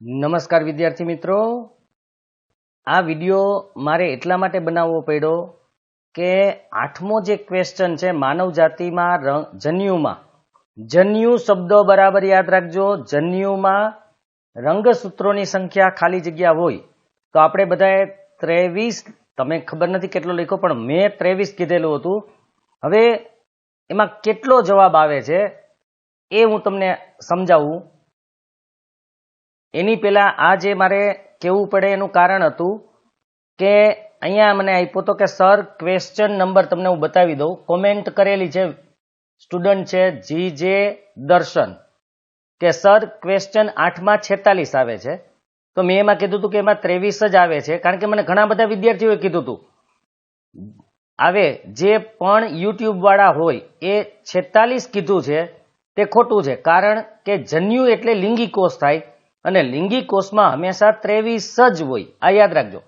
નમસ્કાર વિદ્યાર્થી મિત્રો. આ વિડિયો મારે એટલા માટે બનાવવો પડ્યો કે આઠમો જે ક્વેશ્ચન છે, માનવ જાતિમાં રંગ જન્યુમાં. જન્યુ શબ્દો બરાબર યાદ રાખજો. જન્યુમાં રંગસૂત્રોની સંખ્યા ખાલી જગ્યા હોય તો આપણે બધાએ ત્રેવીસ, તમે ખબર નથી કેટલો લખ્યો, પણ મેં ત્રેવીસ કીધેલું હતું. હવે એમાં કેટલો જવાબ આવે છે એ હું તમને સમજાવું. એની પહેલાં આ જે મારે કહેવું પડે એનું કારણ હતું કે અહીંયા મને આપ્યો હતો કે સર ક્વેશ્ચન નંબર તમને હું બતાવી દઉં. કોમેન્ટ કરેલી છે સ્ટુડન્ટ છે જી જે દર્શન, કે સર ક્વેશ્ચન આઠમાં છેતાલીસ આવે છે. તો મેં એમાં કીધું હતું કે એમાં ત્રેવીસ જ આવે છે, કારણ કે મને ઘણા બધા વિદ્યાર્થીઓએ કીધું હતું. આવે, જે પણ યુટ્યુબ વાળા હોય, એ છેતાલીસ કીધું છે, તે ખોટું છે. કારણ કે, જન્યુ એટલે લિંગી કોષ થાય અને લિંગી કોષમાં હંમેશા ત્રેવીસ જ હોય. આ યાદ રાખજો.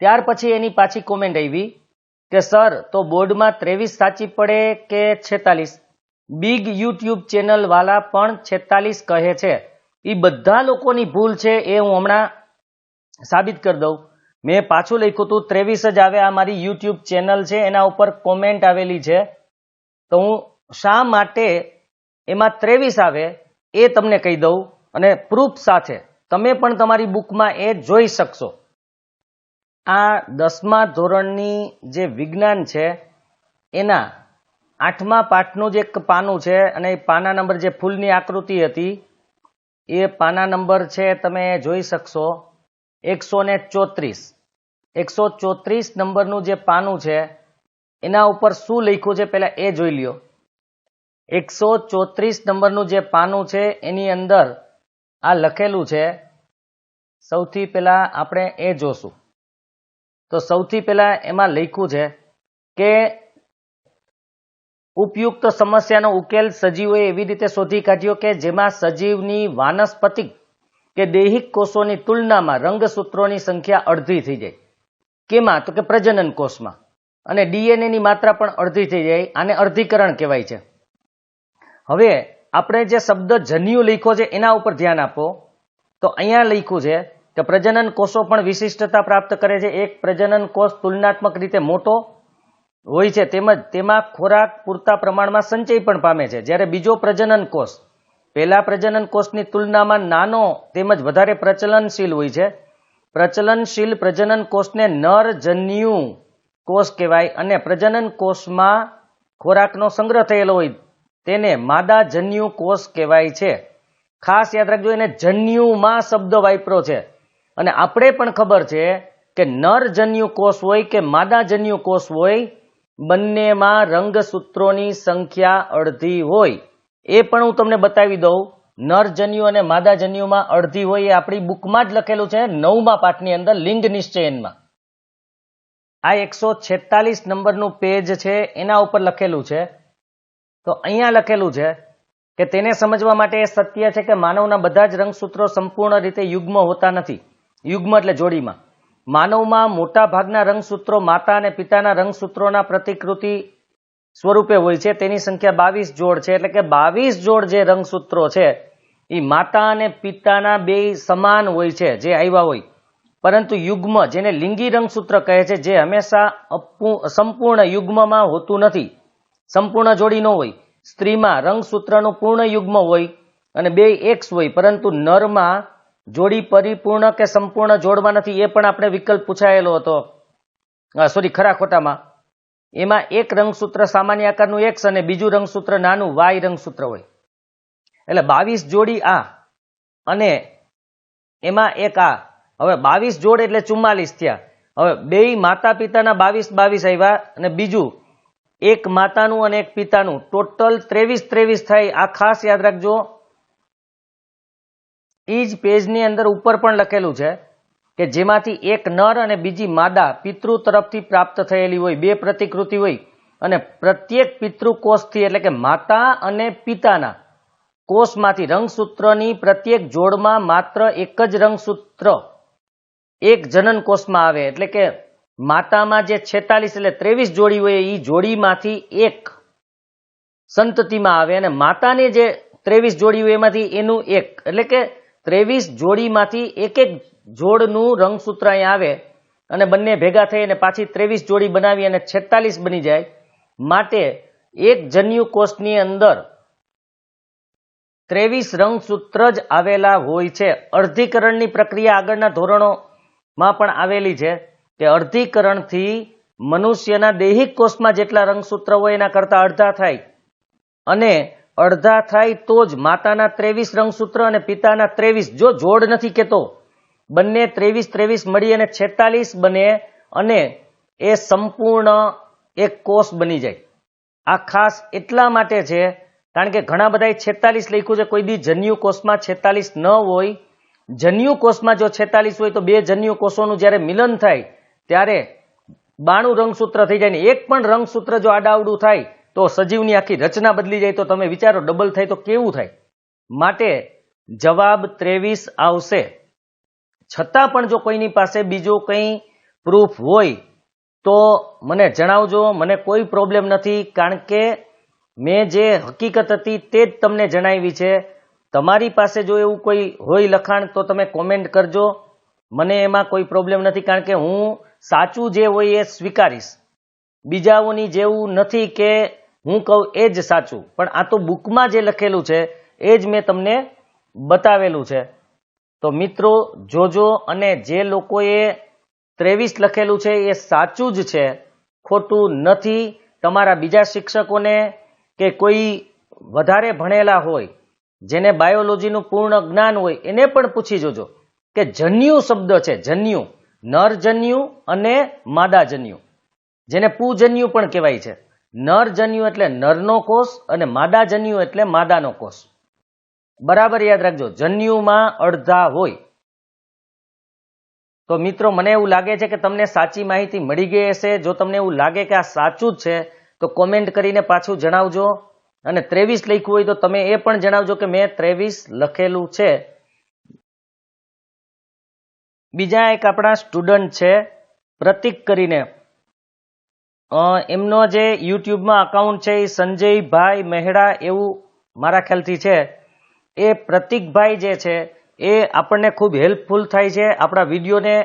ત્યાર પછી એની પાછી કોમેન્ટ આવી કે, સર, તો બોર્ડમાં ત્રેવીસ સાચી પડે કે છેતાલીસ? બિગ યુટ્યુબ ચેનલ વાલા પણ છેતાલીસ કહે છે. એ બધા લોકોની ભૂલ છે એ હું હમણાં સાબિત કરી દઉં. મેં પાછું લખ્યું હતું, ત્રેવીસ જ આવે આ મારી યુટ્યુબ ચેનલ છે, એના ઉપર કોમેન્ટ આવેલી છે. તો હું શા માટે એમાં ત્રેવીસ આવે એ તમને કહી દઉં. અને પ્રૂફ સાથે તમે પણ તમારી બુકમાં એ જોઈ શકશો. આ દસમા ધોરણની જે વિજ્ઞાન છે, એના આઠમા પાઠનું જે એક પાનું છે અને એ પાના નંબર જે ફૂલની આકૃતિ હતી, એ પાના નંબર છે તમે જોઈ શકશો. એકસો ને ચોત્રીસ. એકસો ચોત્રીસ નંબરનું જે પાનું છે, એના ઉપર શું લખ્યું છે પહેલા એ જોઈ લ્યો. એકસો ચોત્રીસ નંબરનું જે પાનું છે, એની અંદર આ લખેલું છે, સૌથી પહેલા આપણે એ જોશું. તો સૌથી પહેલા એમાં લખ્યું છે કે ઉપયુક્ત સમસ્યાનો ઉકેલ સજીવોએ એવી રીતે શોધી કાઢ્યો કે જેમાં સજીવની વાનસ્પતિક કે દૈહિક કોષોની તુલનામાં રંગસૂત્રોની સંખ્યા અડધી થઈ જાય. કેમાં? તો કે પ્રજનન કોષમાં. અને ડીએનએની માત્રા પણ અડધી થઈ જાય, આને અર્ધીકરણ કહેવાય છે. હવે આપણે જે શબ્દ જન્યુ લખ્યો છે, એના ઉપર ધ્યાન આપો. તો અહીંયા લખ્યું છે કે પ્રજનન કોષો પણ વિશિષ્ટતા પ્રાપ્ત કરે છે. એક પ્રજનન કોષ તુલનાત્મક રીતે મોટો હોય છે. તેમજ તેમાં ખોરાક પૂરતા પ્રમાણમાં સંચય પણ પામે છે. જ્યારે બીજો પ્રજનન કોષ, પહેલા પ્રજનન કોષની તુલનામાં નાનો તેમજ વધારે પ્રચલનશીલ હોય છે. પ્રચલનશીલ પ્રજનન કોષને નર જન્યુ કોષ કહેવાય અને પ્રજનન કોષમાં ખોરાકનો સંગ્રહ થયેલો હોય તેને માદા જન્યુ કોષ કહેવાય છે. ખાસ યાદ રાખજો, એને જન્યુમાં શબ્દ વાપરો છે. અને આપણે પણ ખબર છે કે નર જન્યુ કોષ હોય કે માદા જન્યુ કોષ હોય, બંનેમાં રંગસૂત્રોની સંખ્યા અડધી હોય. એ પણ હું તમને બતાવી દઉં. નર જન્યુ અને માદા જન્યુમાં અડધી હોય એ આપણી બુકમાં જ લખેલું છે, નવમા પાઠની અંદર લિંગ નિશ્ચયનમાં. આ એકસો છેતાલીસ નંબરનું પેજ છે, એના ઉપર લખેલું છે. તો અહીંયા લખેલું છે કે તેને સમજવા માટે એ સત્ય છે કે માનવના બધા જ રંગસૂત્રો સંપૂર્ણ રીતે યુગ્મ હોતા નથી. યુગ્મ એટલે જોડીમાં. માનવમાં મોટા ભાગના રંગસૂત્રો માતા અને પિતાના રંગસૂત્રોના પ્રતિકૃતિ સ્વરૂપે હોય છે. તેની સંખ્યા બાવીસ જોડ છે. એટલે કે બાવીસ જોડ જે રંગસૂત્રો છે એ માતા અને પિતાના બે સમાન હોય છે, જે આવ્યા હોય. પરંતુ યુગ્મ, જેને લિંગી રંગસૂત્ર કહે છે, જે હંમેશા સંપૂર્ણ યુગ્મમાં હોતું નથી. સંપૂર્ણ જોડી ન હોય. સ્ત્રીમાં રંગસૂત્રનું પૂર્ણ યુગ્મ હોય અને બે એક્સ હોય, પરંતુ નરમાં જોડી પરિપૂર્ણ કે સંપૂર્ણ જોડમાં નથી, એ પણ આપણે વિકલ્પ પૂછાયેલો હતો. સોરી ખરા ખોટામાં. એમાં એક રંગસૂત્ર સામાન્ય આકારનું એક્સ અને બીજું રંગસૂત્ર નાનું વાય રંગસૂત્ર હોય. એટલે બાવીસ જોડી આ અને એમાં એક આ. હવે બાવીસ જોડ એટલે ચુમ્માલીસ થયા. હવે બે માતા પિતાના બાવીસ બાવીસ આવ્યા અને બીજું એક માતાનું અને એક પિતાનું. ટોટલ ત્રેવીસ ત્રેવીસ થાય. આ ખાસ યાદ રાખજો. એ જ પેજની અંદર ઉપર પણ લખેલું છે કે જેમાંથી એક નર અને બીજી માદા પિતૃ તરફથી પ્રાપ્ત થયેલી હોય. બે પ્રતિકૃતિ હોય. અને પ્રત્યેક પિતૃ કોષથી એટલે કે માતા અને પિતાના કોષમાંથી રંગસૂત્રની પ્રત્યેક જોડમાં માત્ર એક જ રંગસૂત્ર એક જનન કોષમાં આવે. એટલે કે માતામાં જે છેતાલીસ એટલે ત્રેવીસ જોડી હોય એ જોડીમાંથી એક સંતતિમાં આવે અને માતાની જે ત્રેવીસ જોડી હોય એમાંથી એનું એક. એટલે કે ત્રેવીસ જોડીમાંથી એક એક જોડનું રંગસૂત્ર અહીં આવે અને બંને ભેગા થઈ અને પાછી ત્રેવીસ જોડી બનાવી અને છેતાલીસ બની જાય. માટે એક જન્યુ કોષની અંદર ત્રેવીસ રંગસૂત્ર જ આવેલા હોય છે. અર્ધીકરણની પ્રક્રિયા આગળના ધોરણોમાં પણ આવેલી છે. કે અર્ધીકરણથી મનુષ્યના દૈહિક કોષમાં જેટલા રંગસૂત્ર હોય એના કરતા અડધા થાય. અને અડધા થાય તો જ માતાના ત્રેવીસ રંગસૂત્ર અને પિતાના ત્રેવીસ જો જોડ નથી કેતો, બંને ત્રેવીસ ત્રેવીસ મળી અને છેતાલીસ બને અને એ સંપૂર્ણ એક કોષ બની જાય. આ ખાસ એટલા માટે છે, કારણ કે ઘણા બધાએ છેતાલીસ લખ્યું છે, કોઈ દી જન્યુ કોષમાં છેતાલીસ ન હોય. જન્યુ કોષમાં જો છેતાલીસ હોય તો બે જન્યુ કોષોનું જ્યારે મિલન થાય ત્યારે બાણું રંગસૂત્ર થઈ જાય ને એક પણ રંગસૂત્ર જો આડાવડું થાય તો સજીવની આખી રચના બદલી જાય તો તમે વિચારો ડબલ થાય તો કેવું થાય? માટે જવાબ ત્રેવીસ આવશે. છતાં પણ જો કોઈની પાસે બીજો કંઈ પ્રૂફ હોય તો મને જણાવજો, મને કોઈ પ્રોબ્લેમ નથી, કારણ કે મેં જે હકીકત હતી તે જ તમને જણાવી છે. તમારી પાસે જો એવું કોઈ હોય લખાણ તો તમે કોમેન્ટ કરજો. મને એમાં કોઈ પ્રોબ્લેમ નથી, કારણ કે હું સાચું જે હોય એ સ્વીકારીશ. બીજાઓની જેવું નથી કે હું કહું એ જ સાચું. પણ આ તો બુકમાં જે લખેલું છે, એ જ મેં તમને બતાવેલું છે. તો મિત્રો, જોજો અને જે લોકોએ ત્રેવીસ લખેલું છે, એ સાચું જ છે. ખોટું નથી. તમારા બીજા શિક્ષકોને કે કોઈ વધારે ભણેલા હોય, જેને બાયોલોજીનું પૂર્ણ જ્ઞાન હોય, એને પણ પૂછી જોજો કે જન્યુ શબ્દ છે, જન્યુ. નરજન્યુ અને માદાજન્યુ. જેને પૂજન્યુ પણ કહેવાય છે. નરજન્યુ એટલે નરનો કોષ અને માદાજન્યુ એટલે માદાનો કોષ. બરાબર યાદ રાખજો, જન્યુમાં અડધા હોય. તો મિત્રો, મને એવું લાગે છે કે તમને સાચી માહિતી મળી ગઈ હશે. જો તમને એવું લાગે કે આ સાચું જ છે, તો કોમેન્ટ કરીને પાછું જણાવજો. અને ત્રેવીસ લખ્યું હોય તો તમે એ પણ જણાવજો કે મેં ત્રેવીસ લખેલું છે. બીજા એક આપણા સ્ટુડન્ટ છે, પ્રતિક કરીને. એમનો જે યુટ્યુબમાં અકાઉન્ટ છે એ સંજયભાઈ મહેડા એવું મારા ખ્યાલથી છે. એ પ્રતિકભાઈ જે છે એ આપણને ખૂબ હેલ્પફુલ થાય છે, આપણા વિડીયોને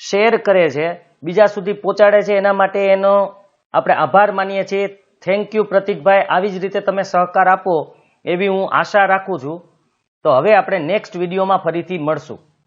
શેર કરે છે, બીજા સુધી પહોંચાડે છે, એના માટે એનો આપણે આભાર માનીએ છીએ. થેન્ક યુ પ્રતિકભાઈ, આવી જ રીતે તમે સહકાર આપો એવી હું આશા રાખું છું. તો હવે આપણે નેક્સ્ટ વિડીયોમાં ફરીથી મળશું.